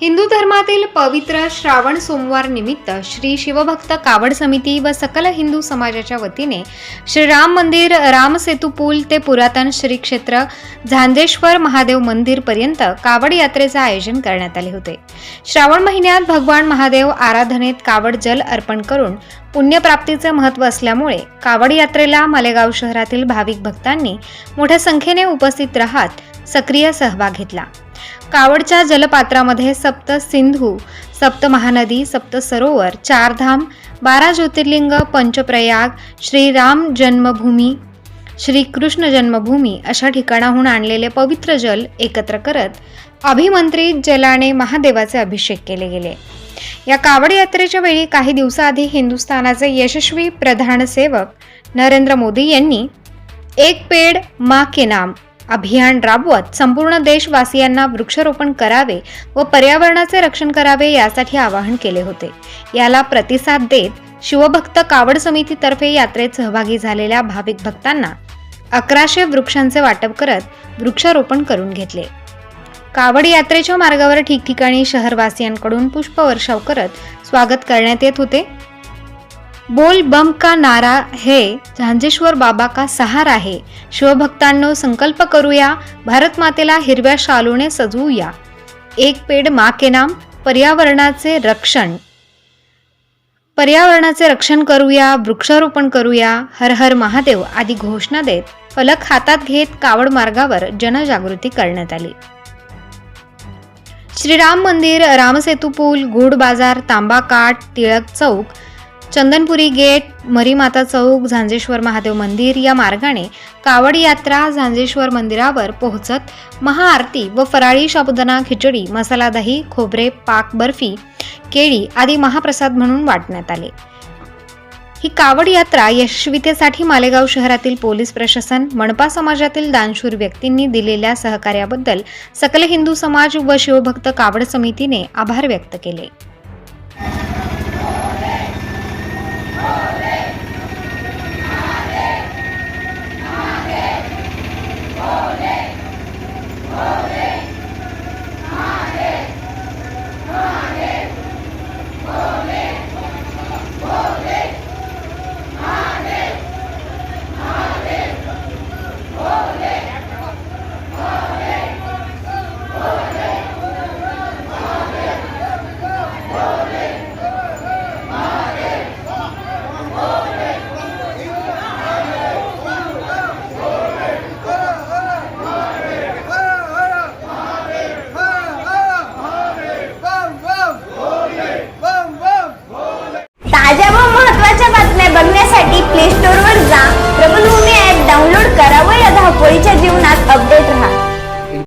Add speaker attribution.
Speaker 1: हिंदू धर्मातील पवित्र श्रावण सोमवार निमित्त श्री शिवभक्त कावड समिती व सकल हिंदू समाजाच्या वतीने श्रीराम मंदिर रामसेतू पूल ते पुरातन श्री क्षेत्र झांजेश्वर महादेव मंदिर पर्यंत कावड यात्रेचे आयोजन करण्यात आले होते. श्रावण महिन्यात भगवान महादेव आराधनेत कावड जल अर्पण करून पुण्यप्राप्तीचे महत्त्व असल्यामुळे कावड यात्रेला मालेगाव शहरातील भाविक भक्तांनी मोठ्या संख्येने उपस्थित राहत सक्रिय सहभाग घेतला. कावडच्या जलपात्रामध्ये सप्त सिंधू सप्त महानदी सप्त सरोवर चारधाम बारा ज्योतिर्लिंग पंचप्रयाग श्रीराम जन्मभूमी श्रीकृष्ण जन्मभूमी अशा ठिकाणाहून आणलेले पवित्र जल एकत्र करत अभिमंत्रित जलाने महादेवाचे अभिषेक केले गेले. या कावड यात्रेच्या वेळी काही दिवसाआधी हिंदुस्थानाचे यशस्वी प्रधान सेवक नरेंद्र मोदी यांनी एक पेड मा के नाम अभियान राबवत संपूर्ण देशवासियांना वृक्षारोपण करावे व पर्यावरणाचे रक्षण करावे यासाठी आवाहन केले होते. याला प्रतिसाद देत शिवभक्त कावड समितीतर्फे यात्रेत सहभागी झालेल्या भाविक भक्तांना अकराशे वृक्षांचे वाटप करत वृक्षारोपण करून घेतले. कावड यात्रेच्या मार्गावर ठिकठिकाणी शहरवासियांकडून पुष्पवर्षाव करत स्वागत करण्यात येत होते. बोल बम का नारा हे झांजेश्वर बाबा का सहारा आहे. शिवभक्तांनो संकल्प करूया भारत मातेला हिरव्या शालूने सजवूया. एक पेड मा के नाम पर्यावरणाचे रक्षण. पर्यावरणाचे रक्षण करूया वृक्षारोपण करूया हर हर महादेव आदी घोषणा देत फलक हातात घेत कावड मार्गावर जनजागृती करण्यात आली. श्रीराम मंदिर रामसेतू पूल गुड बाजार तांबा काठ टिळक चौक चंदनपुरी गेट मरीमाता चौक झांजेश्वर महादेव मंदिर या मार्गाने कावड यात्रा झांजेश्वर मंदिरावर पोहोचत महाआरती व फराळी शाबुदाना खिचडी मसाला दही खोबरे पाक बर्फी केळी आदी महाप्रसाद म्हणून वाटण्यात आले. ही कावड यात्रा यशस्वीतेसाठी मालेगाव शहरातील पोलीस प्रशासन मनपा समाजातील दानशूर व्यक्तींनी दिलेल्या सहकार्याबद्दल सकल हिंदू समाज व शिवभक्त कावड समितीने आभार व्यक्त केले.